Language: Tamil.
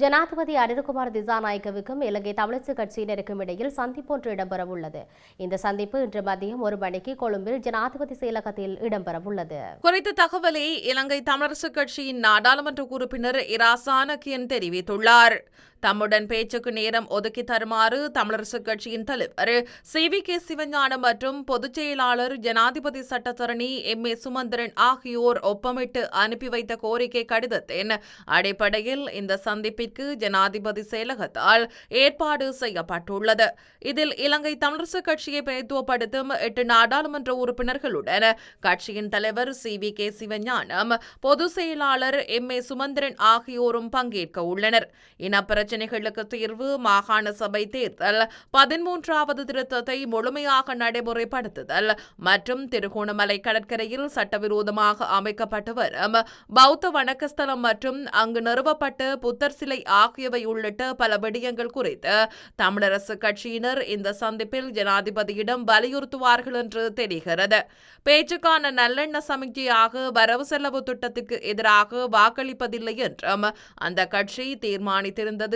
ஜனாதிபதி அனிருகுமார் திசாநாயக்கவுக்கும் இலங்கை தமிழரசு கட்சியினருக்கும் இடையில் சந்திப்பு ஒன்று இடம்பெறவுள்ளது. இந்த சந்திப்பு இன்று மதியம் ஒரு மணிக்கு கொழும்பில் ஜனாதிபதி செயலகத்தில் இடம்பெறவுள்ளது. குறித்த தகவலை இலங்கை தமிழரசு கட்சியின் நாடாளுமன்ற உறுப்பினர் இரா தெரிவித்துள்ளார். தம்முடன் பேச்சுக்கு நேரம் ஒதுக்கி தருமாறு தமிழரசு கட்சியின் தலைவர் சி. வி. கே. சிவஞானம் மற்றும் பொதுச் செயலாளர் ஜனாதிபதி சட்டத்தரணி எம். ஏ. சுமந்திரன் ஆகியோர் ஒப்பமிட்டு அனுப்பி வைத்த கோரிக்கை கடிதத்தின் அடிப்படையில் இந்த சந்திப்பிற்கு ஜனாதிபதி செயலகத்தால் ஏற்பாடு செய்யப்பட்டுள்ளது. இதில் இலங்கை தமிழரசு கட்சியை பிரதித்துவப்படுத்தும் எட்டு நாடாளுமன்ற உறுப்பினர்களுடன் கட்சியின் தலைவர் சி. வி. கே. சிவஞானம் பொதுச் செயலாளர் எம். ஏ. சுமந்திரன் ஆகியோரும் பங்கேற்க உள்ளனர். பிரச்சனைகளுக்கு தீர்வு மாகாண சபை தேர்தல் பதிமூன்றாவது திருத்தத்தை முழுமையாக நடைமுறைப்படுத்துதல் மற்றும் திருகோணமலை கடற்கரையில் சட்டவிரோதமாக அமைக்கப்பட்டு வரும் பௌத்த வணக்கஸ்தலம் மற்றும் அங்கு நிறுவப்பட்ட புத்தர் சிலை ஆகியவை உள்ளிட்ட பல விடயங்கள் குறித்து தமிழரசு கட்சியினர் இந்த சந்திப்பில் ஜனாதிபதியிடம் வலியுறுத்துவார்கள் என்று தெரிகிறது. பேச்சுக்கான நல்லெண்ண சமிக்ஞையாக வரவு செலவு திட்டத்துக்கு எதிராக வாக்களிப்பதில்லை என்றும் அந்த கட்சி தீர்மானித்திருந்தது